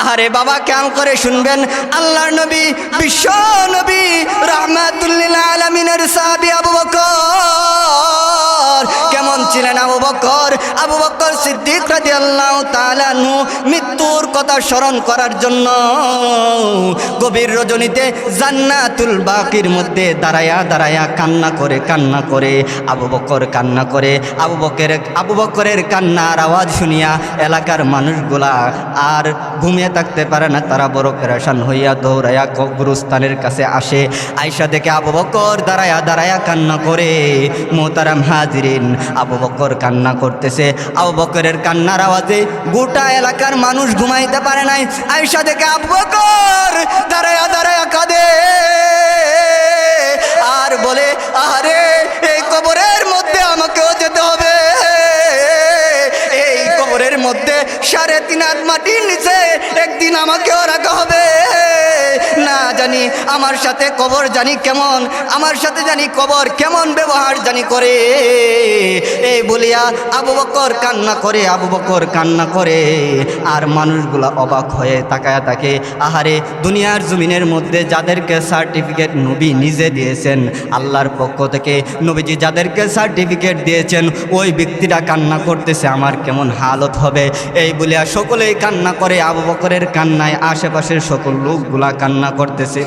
আহারে বাবা, কেমন করে শুনবেন? আল্লাহর নবী, বিশ্ব নবী রহমাতুল্লিল আলমিনের আবু বকর। কেমন ছিলেন আবু বকর? আবু বকর সিদ্দিক রাজি আল্লাহ তালানু মৃত্যুর কথা স্মরণ করার জন্য গভীর রজনীতে জান্নাতুল বাকির মধ্যে দাঁড়ায়া দাঁড়ায়া কান্না করে কান্না করে, আবু বকর কান্না করে, আবু বকের, আবু বকরের কান্নার আওয়াজ শুনিয়া এলাকার মানুষগুলা আর ঘুমিয়ে থাকতে পারে না, তারা বড় পেরেশান হইয়া দৌড়াইয়া কবরস্থানের কাছে আসে। আয়সা দেখে আবু বকর দাঁড়ায়া দাঁড়ায়া কান্না করে। মোতারাম হাজিরিন আবু বকর কান্না করতেছে। আবু বকরের কান্নার আওয়াজে গোটা এলাকার মানুষ ঘুমাইতে পারে নাই। আয়সা দেখে আবু বকর দাঁড়ায়া দাঁড়ায়া কাঁদে। আর বলে আরে এই কবরের মধ্যে আমাকেও যেতে হবে। কবরের মধ্যে সাড়ে তিন হাত মাটির নিচে একদিন আমাকেও রাখা হবে। না জানি আমার সাথে কবর জানি কেমন, আমার সাথে জানি কবর কেমন ব্যবহার জানি করে। এই বলিয়া আবু বকর কান্না করে, আবু বকর কান্না করে। আর মানুষগুলা অবাক হয়ে তাকায় তাকে আহারে দুনিয়ার জমিনের মধ্যে যাদেরকে সার্টিফিকেট নবী নিজে দিয়েছেন, আল্লাহর পক্ষ থেকে নবীজি যাদেরকে সার্টিফিকেট দিয়েছেন, ওই ব্যক্তিটা কান্না করতেছে, আমার কেমন হালত হবে। এই বলিয়া সকলেই কান্না করে, আবু বকরের কান্নায় আশেপাশের সকল লোকগুলা কান্না করতেছে।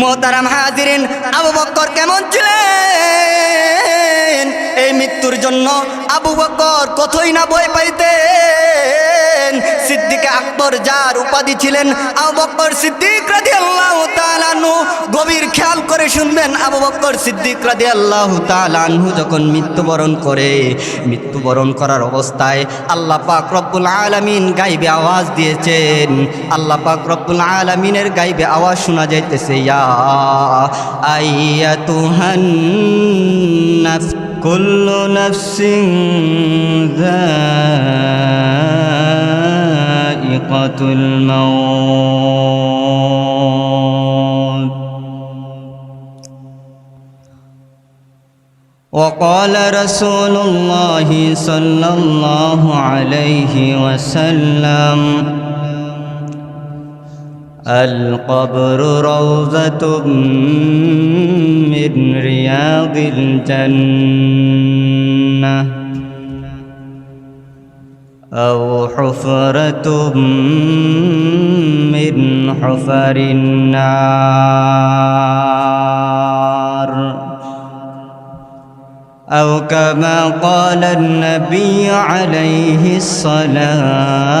মোতারাম হাজিরিন, আবু কেমন ছিলেন? এই মৃত্যুর জন্য আবু বকর কতই না বই পাইতেন? সিদ্দিকে আকবর যার উপাধি ছিলেন আবু বকর সিদ্দিক রাধি আল্লাহ তালানু গভীর খেয়াল করে শুনবেন আবু বকর সিদ্দিক রাধি আল্লাহ তালানহু যখন মৃত্যুবরণ করে। মৃত্যুবরণ করার অবস্থায় আল্লাহ পাক রব্বুল আলমিন গাইবে আওয়াজ দিয়েছেন। আল্লাহ পাক রব্বুল আলমিনের গাইবে আওয়াজ শোনা যাইতেছে, ইয়া أيتها النفس كل نفس ذائقة الموت. وقال رسول الله صلى الله عليه وسلم القبر روضة من رياض الجنة أو حفرة من حفر النار أو كما قال النبي عليه الصلاة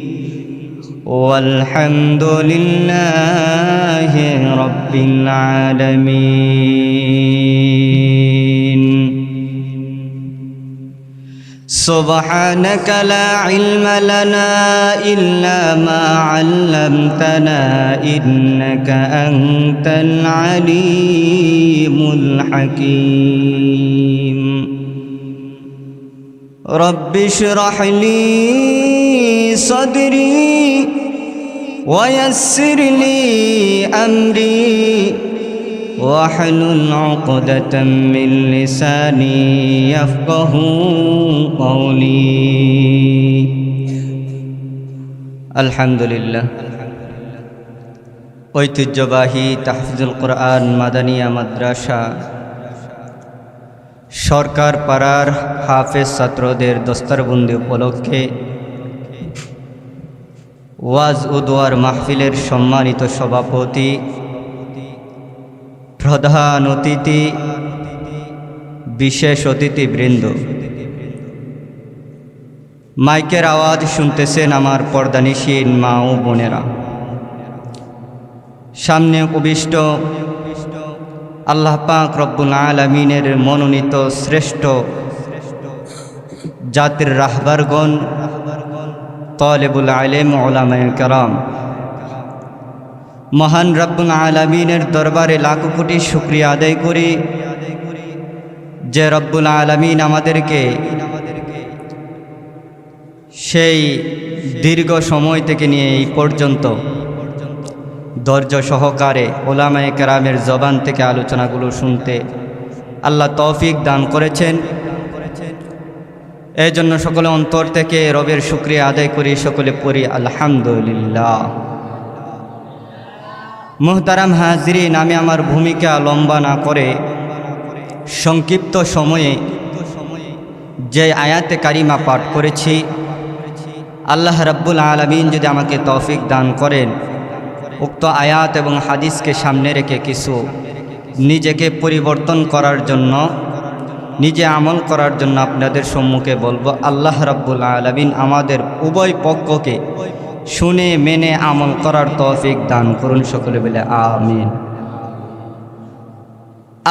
والحمد لله رب العالمين. سبحانك لا علم لنا إلا ما علمتنا إنك أنت العليم الحكيم. رب اشرح لي صدري ويسر لي أمري واحلل عقدة من لساني يفقه قولي الحمد لله ঐতিহ্যবাহী তাহফিজুল কোরআন মাদানিয়া মাদ্রাসা সরকার পাড়ার হাফেজ ছাত্রদের দস্তারবন্দি উপলক্ষে ওয়াজ উদোয়ার মাহফিলের সম্মানিত সভাপতি, প্রধান অতিথি, বিশেষ অতিথিবৃন্দ। মাইকের আওয়াজ শুনতেছেন আমার পর্দানিসীন মা ও বোনেরা। সামনে উপবিষ্ট আল্লাহ পাক রব্বুল আলমিনের মনোনীত শ্রেষ্ঠ জাতির রাহবারগণ তলেবুল আলেম ওলামায় কারাম। মহান রব্বুল আলমিনের দরবারে লাখো কোটি শুক্রিয়া আদায় করি যে রব্বুল আলমিন আমাদেরকে সেই দীর্ঘ সময় থেকে নিয়ে এই পর্যন্ত ধৈর্য সহকারে ওলামায় কেরামের জবান থেকে আলোচনাগুলো শুনতে আল্লাহ তৌফিক দান করেছেন। এই জন্য সকলে অন্তর থেকে রবের শুক্রিয়া আদায় করি, সকলে পড়ি, আলহামদুলিল্লাহ। মোহতারাম হাজরিন, আমি আমার ভূমিকা লম্বা না করে সংক্ষিপ্ত সময়ে যে আয়াতে কারিমা পাঠ করেছি, আল্লাহ রাব্বুল আলমিন যদি আমাকে তৌফিক দান করেন, উক্ত আয়াত এবং হাদিসকে সামনে রেখে কিছু নিজেকে পরিবর্তন করার জন্য নিজে আমল করার জন্য আপনাদের সম্মুখে বলব, আল্লাহ রাব্বুল আলমিন আমাদের উভয় পক্ষকে শুনে, মেনে আমল করার তৌফিক দান করুন সকলে বলে আমিন।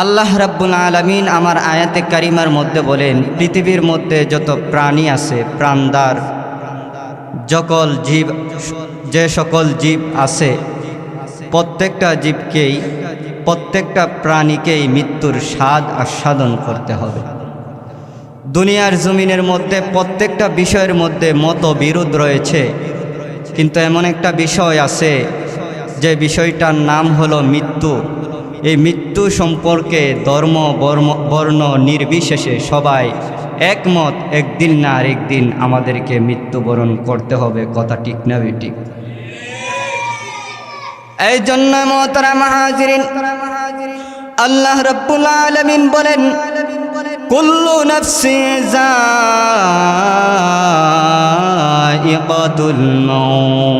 আল্লাহ রাব্বুল আলমিন আমার আয়াতে কারিমার মধ্যে বলেন, পৃথিবীর মধ্যে যত প্রাণী আছে, প্রাণদার সকল জীব, যে সকল জীব আছে, প্রত্যেকটা জীবকেই প্রত্যেকটা প্রাণীকেই মৃত্যুর স্বাদ আস্বাদন করতে হবে। দুনিয়ার জমিনের মধ্যে প্রত্যেকটা বিষয়ের মধ্যে মত বিরোধ রয়েছে। কিন্তু এমন একটা বিষয় আছে, যে বিষয়টার নাম হলো মৃত্যু। এই মৃত্যু সম্পর্কে ধর্ম, বর্ম, বর্ণ নির্বিশেষে সবাই একমত, একদিন না আর একদিন আমাদেরকে মৃত্যুবরণ করতে হবে, কথা ঠিক না বেঠিক এই জন্য মহতারা মাহাজিরিন আল্লাহ রব্বুল আলমিন বলেন, কুল্লু নফসি যায়িকাতুল মাউত।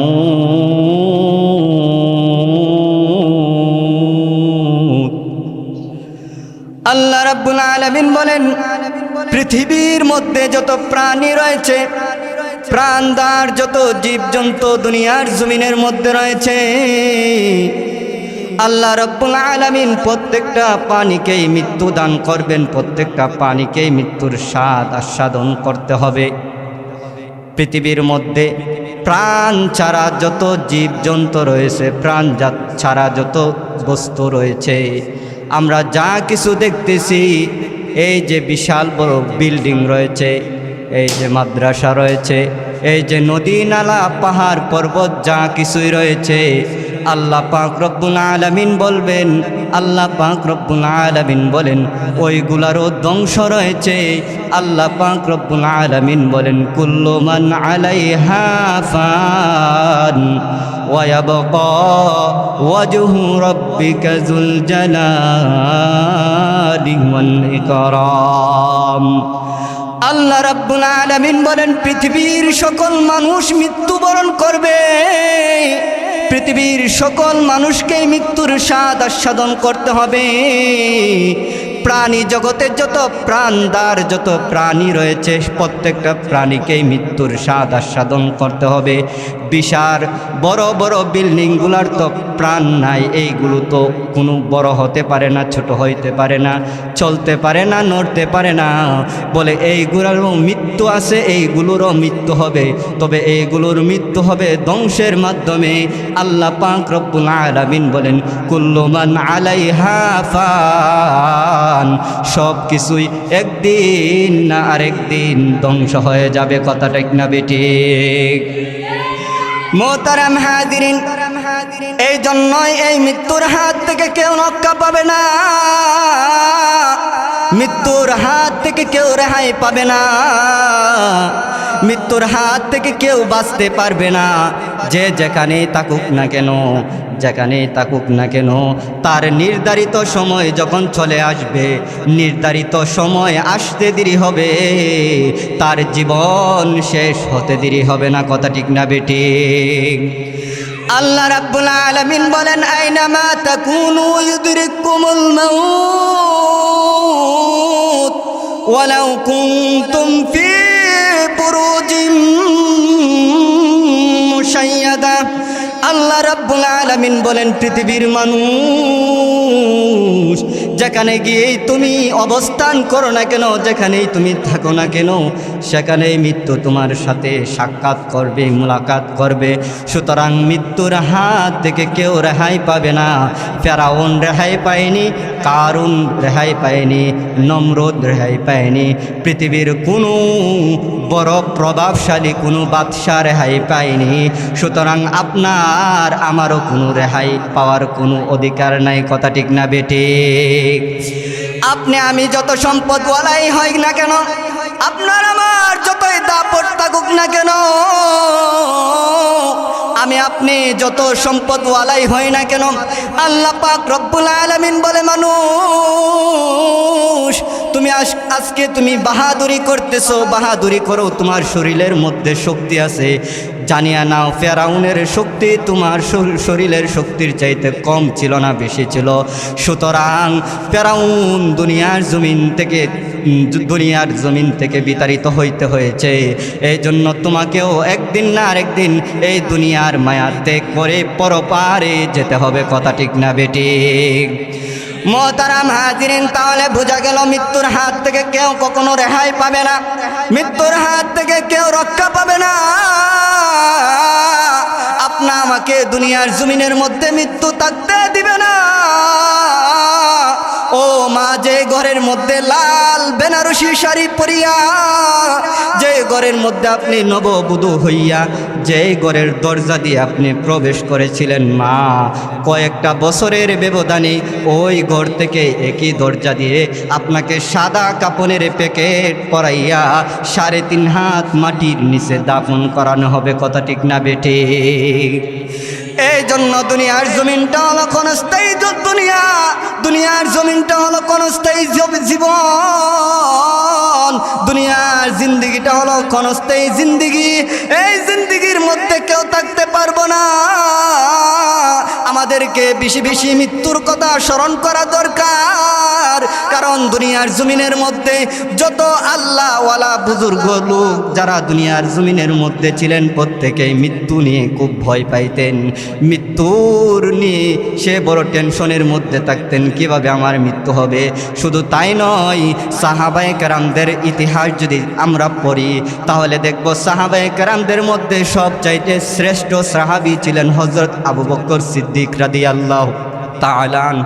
আল্লাহ রাব্বুল আলামিন বলেন, পৃথিবীর মধ্যে যত প্রাণী রয়েছে, প্রাণদার যত জীবজন্তু দুনিয়ার জমিনের মধ্যে রয়েছে আল্লাহ রব্বুল আলামিন প্রত্যেকটা পানিকেই মৃত্যু দান করবেন, প্রত্যেকটা পানিকেই মৃত্যুর স্বাদ আস্বাদন করতে হবে। পৃথিবীর মধ্যে প্রাণ ছাড়া যত জীবজন্তু রয়েছে, প্রাণ ছাড়া যত বস্তু রয়েছে, আমরা যা কিছু দেখতেছি, এই যে বিশাল বড় বিল্ডিং রয়েছে, এই যে মাদ্রাসা রয়েছে, এই যে নদী, নালা, পাহাড়, পর্বত, যা কিছুই রয়েছে আল্লাহ পাক রব্বুল আলামিন বলবেন, আল্লাহ পাক রব্বুল আলামিন বলেন, ওইগুলারও ধ্বংস রয়েছে। আল্লাহ পাক রব্বুল আলামিন বলেন, কুল্লু মান আলাইহা ফান ওয়াজহু রাব্বিকা যুল জালালি ওয়াল ইকরাম। আল্লাহ রাব্বুল আলামিন বলেন, পৃথিবীর সকল মানুষ মৃত্যুবরণ করবে। পৃথিবীর সকল মানুষকেই মৃত্যুর স্বাদ আস্বাদন করতে হবে। প্রাণী জগতে যত প্রাণদার যত প্রাণী রয়েছে, প্রত্যেকটা প্রাণীকেই মৃত্যুর স্বাদ আস্বাদন করতে হবে। বিশাল বড় বড় বিল্ডিংগুলার তো প্রাণ নাই। এইগুলো তো কোনো বড় হতে পারে না, ছোট হইতে পারে না, চলতে পারে না, নড়তে পারে না। বলে এইগুলোরও মৃত্যু আছে, এইগুলোরও মৃত্যু হবে। তবে এইগুলোর মৃত্যু হবে ধ্বংসের মাধ্যমে। আল্লাহ পাক রব্বুল আলামিন বলেন কুল্লুমান আলাইহা ফান। সব কিছুই একদিন না আরেকদিন ধ্বংস হয়ে যাবে। কথাটা ঠিক না বেঠিক মোতারাম হাজিরিন এই জন্যই এই মৃত্যুর হাত থেকে কেউ নক্কা পাবে না। মৃত্যুর হাত থেকে কেউ রেহাই পাবে না। মৃত্যুর হাত থেকে কেউ বাঁচতে পারবে না। যে যেখানে তাকুক না কেন, যেখানে তাকুক না কেন, তার নির্ধারিত সময় যখন চলে আসবে, নির্ধারিত সময় আসতে দেরি হবে। তার জীবন শেষ হতে দেরি হবে না, কথা ঠিক না বেটি আল্লাহ রাব্বুল আলামিন বলেন আইনামা তাকুনু ইউদরিকুমুল মাউত, ওয়ালাউ কুনতুম ফি মুশাইয়াদা। আল্লাহ রাব্বুল আলামিন বলেন পৃথিবীর মানুষ যেখানে গিয়েই তুমি অবস্থান করো না কেন, যেখানেই তুমি থাকো না কেন, সেখানেই মৃত্যু তোমার সাথে সাক্ষাৎ করবে, মুলাকাত করবে। সুতরাং মৃত্যুর হাত থেকে কেউ রেহাই পাবে না। ফেরাউন রেহাই পায়নি, কারুন রেহাই পায়নি, নমরুদ রেহাই পায়নি। পৃথিবীর কোনো বড় প্রভাবশালী, কোনো বাদশাহ রেহাই পায়নি। সুতরাং আপনার আমারও কোনো রেহাই পাওয়ার কোনো অধিকার নাই, কথা ঠিক না বেটে। আপনি আমি যত সম্পদওয়ালাই হই না কেন আপনার আমার যতই দাপট থাকুক না কেন, আমি আপনি যত সম্পদওয়ালাই হই না কেন, আল্লাহ পাক রব্বুল আলামিন বলে, মানুষ, তুমি আজ- আজকে তুমি বাহাদুরি করতেছো, বাহাদুরি করো, তোমার শরীরের মধ্যে শক্তি আছে। জানিয়া নাও, ফেরাউনের শক্তি তোমার শর- শরীরের শক্তির চাইতে কম ছিল না, বেশি ছিল। সুতরাং ফেরাউন দুনিয়ার জমিন থেকে দুনিয়ার জমিন থেকে বিতাড়িত হইতে হয়েছে। এই জন্য তোমাকেও একদিন না আরেকদিন এই দুনিয়ার মায়া ত্যাগ করে পরপারে যেতে হবে, কথা ঠিক না বেটি মহতারাম হাজিরিন, তাহলে বোঝা গেল মৃত্যুর হাত থেকে কেউ কখনো রেহাই পাবে না। মৃত্যুর হাত থেকে কেউ রক্ষা পাবে না। আপনা আমাকে দুনিয়ার জমিনের মধ্যে মৃত্যু থাকতে দিবে না। ও মা, যে ঘরের মধ্যে লাল বেনারসি শাড়ি পরিয়া, যে ঘরের মধ্যে আপনি নববধূ হইয়া, যে ঘরের দরজা দিয়ে আপনি প্রবেশ করেছিলেন মা, কয়েকটা বছরের ব্যবধানে ওই ঘর থেকে একই দরজা দিয়ে আপনাকে সাদা কাপনের প্যাকেট পরাইয়া সাড়ে তিন হাত মাটির নিচে দাফন করানো হবে, কথা ঠিক না বেটে এই জন্য দুনিয়ার জমিনটা হলো ক্ষণস্থায়ী দুনিয়া। দুনিয়ার জমিনটা হলো ক্ষণস্থায়ী জব- জীবন। দুনিয়ার জিন্দিগিটা হলো ক্ষণস্থায়ী জিন্দিগি। এই জিন্দিগির মধ্যে কেউ থাকতে পারব না। আমাদেরকে বেশি বেশি মৃত্যুর কথা স্মরণ করা দরকার। কারণ দুনিয়ার জমিনের মধ্যে যত আল্লাহওয়ালা বুজুর্গ লোক, যারা দুনিয়ার জমিনের মধ্যে ছিলেন, প্রত্যেকেই মৃত্যু নিয়ে খুব ভয় পাইতেন। মৃত্যুর নিয়ে সে বড় টেনশনের মধ্যে থাকতেন, কীভাবে আমার মৃত্যু হবে? শুধু তাই নয়, সাহাবায়ে কারামদের ইতিহাস যদি আমরা পড়ি, তাহলে দেখব সাহাবায়ে কারামদের মধ্যে সব চাইতে শ্রেষ্ঠ সাহাবি ছিলেন হজরত আবু বক্কর সিদ্দিক রাদি আল্লাহ তালান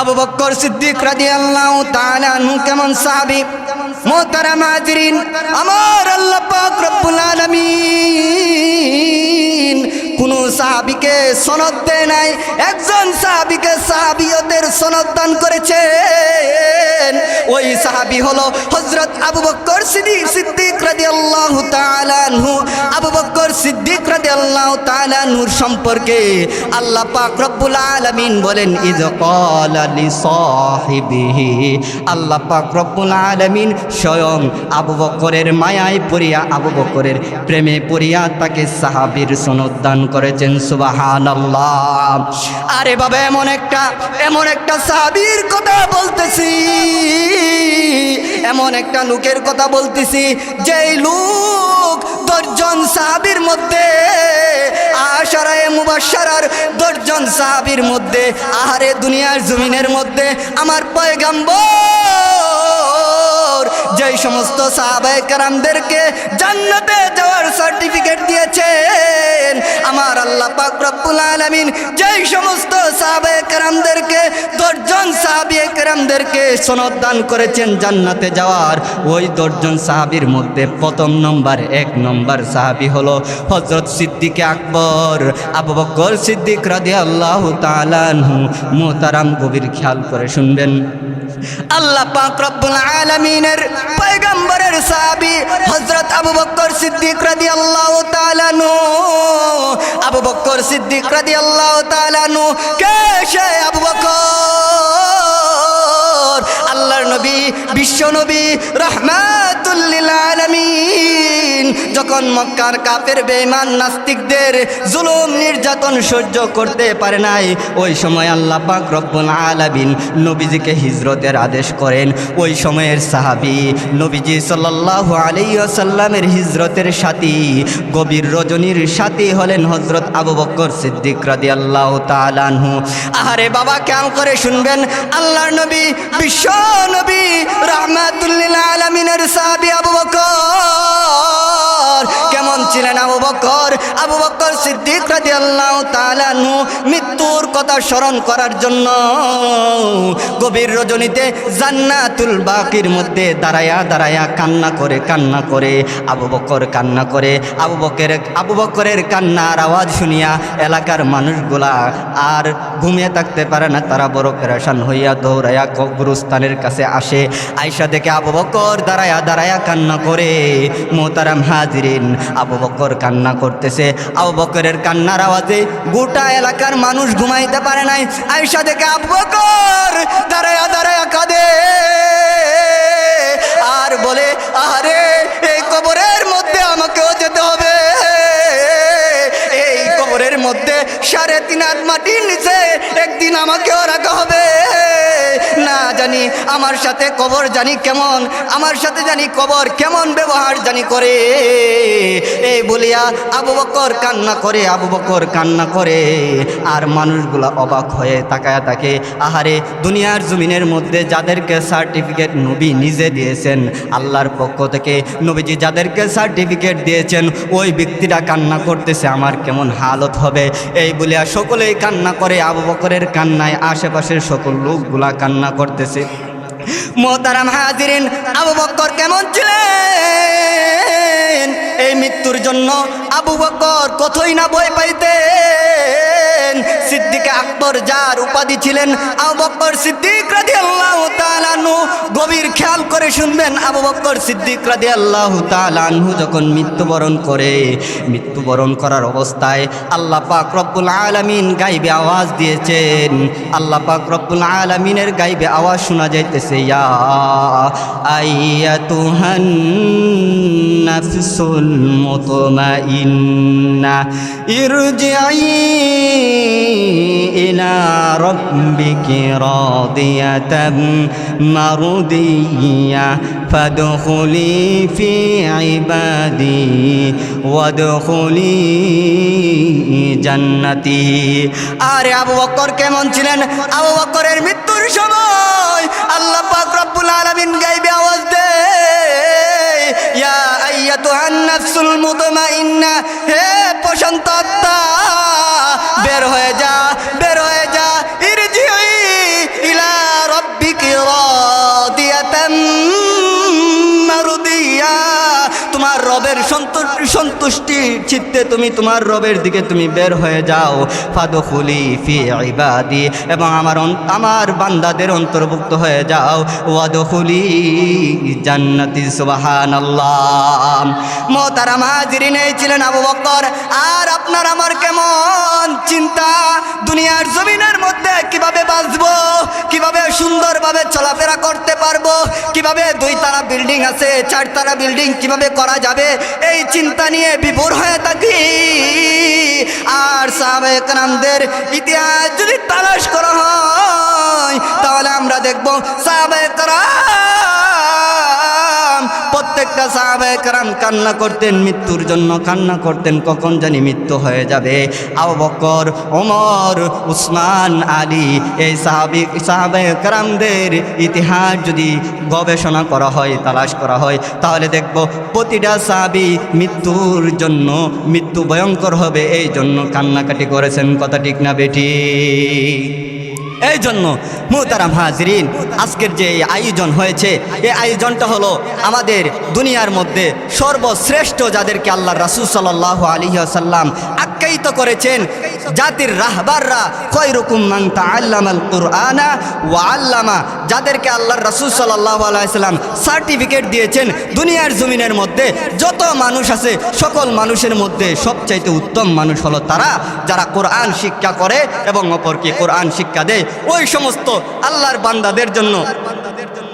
আবু বক্কর সিদ্দিক রাদি আল্লাহ তালান কেমন সাহাবি? আমার আল্লাহ পাক কোন সাহাবিকে সনদ দেয় নাই একজন সাহাবিকে সাহাবিয়তের সনদ দান করেছেন। ওই সাহাবি হলো হজরত আবু বক্কর সিদ্দিক রাদিয়াল্লাহু তাআলা আনহু। আবু বক্কর সিদ্দিক রাদিয়াল্লাহু তাআলা আনহুর সম্পর্কে আল্লাহ পাক রব্বুল আলামিন বলেন ইজ কল লি সাহিবিহি। আল্লাহ পাক রব্বুল আলামিন স্বয়ং আবু বক্করের মায়ায় পড়িয়া, আবু বক্করের প্রেমে পড়িয়া তাকে সাহাবীর সনদ দান করেছেন, সুবহানাল্লাহ। আরে বাবা এমন একটা এমন একটা সাহাবির কথা বলতেছি। এমন একটা লোকের কথা বলতেছি, যেই লোক দশজন সাহাবির মধ্যে, আশারায় মুবাসার দশজন সাহাবির মধ্যে, আহারে দুনিয়ার জমিনের মধ্যে, আমার পয়গাম্বর যেই সমস্ত সাহাবায়ে কারামদেরকে জান্নাতে যাওয়ার সার্টিফিকেট দিয়েছেন, আমার আল্লাহ পাক আলামিন যেই সমস্ত সাহাবায়ে কারামদেরকে দশজন সাহাবিয়ে কারামদেরকে সনদ দান করেছেন জান্নাতে যাওয়ার, ওই দশজন সাহাবীর মধ্যে প্রথম নম্বর, এক নম্বর সাহাবী হলো হজরত সিদ্দিক আকবর। আবু বকর সিদ্দিক রাদিয়াল্লাহু তাআলা আনহু, মোহতারাম গভীর খেয়াল করে শুনবেন। আল্লাহ পাক রব্বুল আলামিনের পয়গম্বরের সাহাবি হযরত আবু বকর সিদ্দিক রাদিয়াল্লাহু তাআলা নু। আবু বকর সিদ্দিক রাদিয়াল্লাহু তাআলা নু। কে সে আবু বকর? আল্লাহর নবী, বিশ্ব নবী রহমাতুল লিল আলামিন। যখন মক্কার কাপের বেঈমান নাস্তিকদের জুলুম, নির্যাতন সহ্য করতে পারে নাই, ওই সময় আল্লাহ পাক রব্বুল আলামিন নবীজিকে হিজরতের আদেশ করেন। ওই সময়ের সাহাবী নবীজি সাল্লাল্লাহু আলাইহি ওয়াসাল্লামের হিজরতের সাথী, গভীর রজনীর সাথী হলেন হযরত আবু বকর সিদ্দিক রাদিয়াল্লাহু তাআলা আনহু। আরে বাবা, কেমন করে শুনবেন? আল্লাহর নবী বিশ্ব নবী রহমাতুল্লিল আলমিনের সাবি আবু বকর। কেমন ছিলেন আবু বকর আবু বকর সিদ্দিক রাদিয়াল্লাহু তাআলা আনহু মৃত্যুর কথা স্মরণ করার জন্য গভীর রজনীতে জান্নাতুল বাকির মধ্যে দাঁড়ায়া দাঁড়ায়া কান্না করে কান্না করে আবু বকর কান্না করে আবু বকের আবু বকরের কান্নার আওয়াজ শুনিয়া এলাকার মানুষগুলা আর ঘুমিয়ে থাকতে পারে না। তারা বড় পেরেশান হইয়া দৌড়াইয়া কবরস্থানের কাছে আসে। আয়সা দেখে আবু বকর দাঁড়ায়া দাঁড়ায়া কান্না করে মোতারাম হাজিরিন আবু বকর কান্না করতেছে। আবু বকরের কান্নার আওয়াজে গোটা এলাকার মানুষ ঘুমাইতে পারে নাই। আয়সা দেখে আবু বকর দাঁড়ায়া দাঁড়ায়া কাঁদে। আর বলে আরে এই কবরের মধ্যে আমাকেও যেতে হবে। কবরের মধ্যে সাড়ে তিন হাত মাটির নিচে একদিন আমাকেও রাখা হবে। না জানি আমার সাথে কবর জানি কেমন, আমার সাথে জানি কবর কেমন ব্যবহার জানি করে। এই বলিয়া আবু বকর কান্না করে, আবু বকর কান্না করে। আর মানুষগুলা অবাক হয়ে তাকায় তাকে আহারে দুনিয়ার জমিনের মধ্যে যাদেরকে সার্টিফিকেট নবী নিজে দিয়েছেন, আল্লাহর পক্ষ থেকে নবীজি যাদেরকে সার্টিফিকেট দিয়েছেন, ওই ব্যক্তিরা কান্না করতেছে, আমার কেমন হালত হবে। এই বলিয়া সকলেই কান্না করে, আবু বকরের কান্নায় আশেপাশের সকল লোকগুলা কান্না করতেছে। মোতারাম হাজিরিন আবু বকর কেমন ছিলেন? এই মৃত্যুর জন্য আবু বকর কতই না বই পাইতেন? সিদ্দিক আকবর যার উপাধি ছিলেন আবু বকর সিদ্দিক রাধি আল্লাহ তালানু গভীর খেয়াল করে শুনবেন আবু বকর সিদ্দিক রাধি আল্লাহ তালানহু যখন মৃত্যুবরণ করে, মৃত্যুবরণ করার অবস্থায় আল্লাহ পাক রব্বুল আলামিন গাইবে আওয়াজ দিয়েছেন। আল্লাহ পাক রব্বুল আলামিনের গাইবে আওয়াজ শোনা যাইতেছে আইয়াতুহান নাফসুল মুতমাইন্না ইরজিই ইলা রাব্বিকি রাদিয়াতাম মারদিয়া ফাদখুলি ফি ইবাদি ওয়াদখুলি জান্নাতি আরে আবু বকর কেমন ছিলেন? আবু বকরের মৃত্যুর সময় আল্লাহ পাক রব্বুল আলামিন গাইবে আওয়াজ দে। ইয়া আইয়াতুহান নাফসুল মুতমাইন্না হে প্রশান্ত সন্তুষ্টি চিত্তে তুমি তোমার রবের দিকে তুমি বের হয়ে যাও। ফাদখুলি ফি ইবাদি, এবং আমার আমার বান্দাদের অন্তর্ভুক্ত হয়ে যাও। ওয়াদখুলি জান্নাতি, সুবহানাল্লাহ। মোতারা মাহাজিরিন এই ছিলেন আবু বকর আর আপনার আমার কেমন চিন্তা? দুনিয়ার জমিনের মধ্যে কীভাবে বাঁচবো? কীভাবে সুন্দরভাবে চলাফেরা করতে পারব? কীভাবে দুই তারা বিল্ডিং আছে চার তারা বিল্ডিং কীভাবে করা যাবে? এই চিন্তা নিয়ে বিভোর হয়ে থাকি। আর সাবেক সাহাবেকরামদের ইতিহাস যদি তালাশ করা হয়, তাহলে আমরা দেখব সাহাবেকরাম প্রত্যেকটা সাহাবে কারাম কান্না করতেন, মৃত্যুর জন্য কান্না করতেন, কখন জানি মৃত্যু হয়ে যাবে। আবু বকর, ওমর, উসমান, আলী, এই সাহাবি কারামদের ইতিহাস যদি গবেষণা করা হয়, তালাশ করা হয়, তাহলে দেখব প্রতিটা সাহাবি মৃত্যুর জন্য মৃত্যু ভয়ঙ্কর হবে এই জন্য কান্নাকাটি করেছেন, কথা ঠিক না বেটি এই জন্য মুহতারাম হাজরিন, আজকের যে আয়োজন হয়েছে এই আয়োজনটা হলো আমাদের দুনিয়ার মধ্যে সর্বশ্রেষ্ঠ যাদেরকে আল্লাহ রাসুল সাল্লাহ আলী আসাল্লাম আখ্যায়িত করেছেন জাতির রাহবাররা খৈরকুম মান তাআল্লামাল কুরআনা ওয়া আল্লামা, যাদেরকে আল্লাহ রসুল সাল্লাম সার্টিফিকেট দিয়েছেন দুনিয়ার জমিনের মধ্যে, যত মানুষ আছে, সকল মানুষের মধ্যে সবচাইতে উত্তম মানুষ হলো তারা, যারা কোরআন শিক্ষা করে এবং অপরকে কোরআন শিক্ষা দেয়। ওই সমস্ত আল্লাহর বান্দাদের জন্য,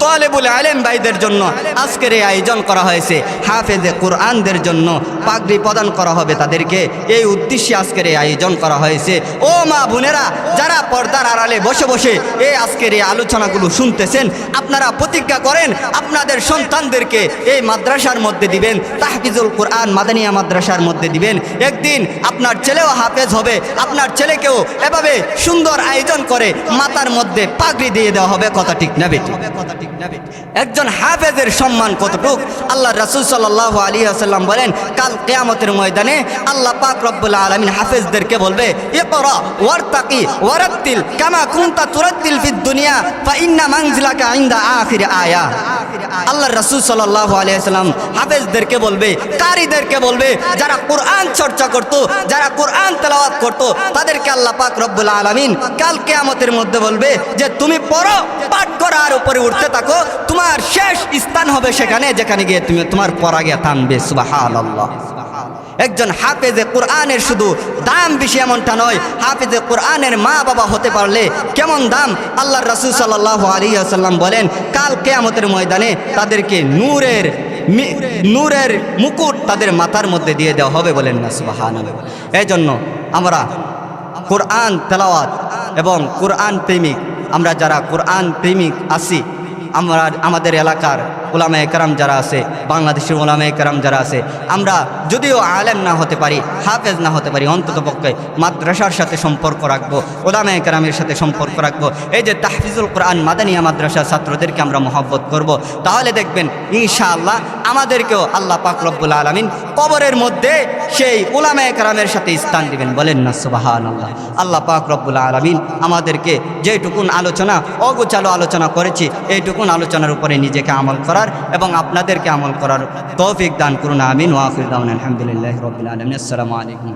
তলেবুল আলেম ভাইদের জন্য আজকের এই আয়োজন করা হয়েছে। হাফেজে কোরআনদের জন্য পাগড়ি প্রদান করা হবে তাদেরকে। এই উদ্দেশ্যে আজকের এই আয়োজন করা হয়েছে। ও মা বোনেরা, যারা পর্দার আড়ালে বসে বসে এই আজকের এই আলোচনাগুলো শুনতেছেন, আপনারা প্রতিজ্ঞা করেন, আপনাদের সন্তানদেরকে এই মাদ্রাসার মধ্যে দিবেন, তাহফিজুল কোরআন মাদানিয়া মাদ্রাসার মধ্যে দিবেন। একদিন আপনার ছেলেও হাফেজ হবে, আপনার ছেলেকেও এভাবে সুন্দর আয়োজন করে মাতার মধ্যে পাগড়ি দিয়ে দেওয়া হবে, কথা ঠিক না বেটি? একজন হাফেজের সম্মান কতটুক? আল্লাহ রাসুল সাল্লাহ আলী আসাল্লাম বলেন, কাল কেয়ামতের ময়দানে আল্লাহ পাক রব্বুল আলমিন হাফেজদেরকে বলবে এ ওয়ারতাকি, ওয়ারাত্তিল, কামা কুন্তা তুরাত্তিল ফিদ দুনিয়া ফা ইন্না মাংজিলাকে আইন্দা আখির আয়া। আল্লাহ রসুল সাল্লাহ আলাইহি সাল্লাম হাফেজদেরকে বলবে, কারিদেরকে বলবে, যারা কোরআন চর্চা করত, যারা কোরআন তেলাওয়াত করত, তাদেরকে আল্লাহ পাক রব্বুল আলমিন কাল কেয়ামতের মধ্যে বলবে যে, তুমি পড়ো, পাঠ করার উপরে উঠতে থাকো, তোমার শেষ স্থান হবে সেখানে, যেখানে গিয়ে তুমি তোমার পড়া গিয়ে থামবে। সুবহানাল্লাহ। একজন হাফেজে কোরআনের শুধু দাম বেশি এমনটা নয়, হাফেজে কোরআনের মা বাবা হতে পারলে কেমন দাম? আল্লাহ রসুল সাল্লাহ আলী আসাল্লাম বলেন, কাল কেয়ামতের ময়দানে তাদেরকে নূরের নূরের মুকুট তাদের মাথার মধ্যে দিয়ে দেওয়া হবে বলেন না সুবাহান এই জন্য আমরা কোরআন তেলাওয়াত এবং কোরআন প্রেমিক, আমরা যারা কোরআন প্রেমিক আছি, আমরা, আমাদের এলাকার ওলামা একরাম যারা আছে, বাংলাদেশের ওলামা একরাম যারা আছে, আমরা যদিও আলেম না হতে পারি, হাফেজ না হতে পারি অন্তত পক্ষে মাদ্রাসার সাথে সম্পর্ক রাখব ওলামা একরামের সাথে সম্পর্ক রাখব, এই যে তাহফিজুল কোরআন মাদানিয়া মাদ্রাসার ছাত্রদেরকে আমরা মহব্বত করব। তাহলে দেখবেন ইনশাআল্লাহ আমাদেরকেও আল্লাহ পাক রব্বুল আলমিন কবরের মধ্যে সেই ওলামা একরামের সাথে স্থান দিবেন, বলেন না সুবাহান আল্লাহ আল্লাহ পাক রব্বুল আলমিন আমাদেরকে যেটুকুন আলোচনা অগোচালো আলোচনা করেছি, এইটুকুন আলোচনার উপরে নিজেকে আমল করার এবং আপনাদেরকে আমল করার তৌফিক দান করুন, আমিন। ওয়াফির আলহামদুলিল্লাহ রবিল আলমিন। আসসালামু আলাইকুম।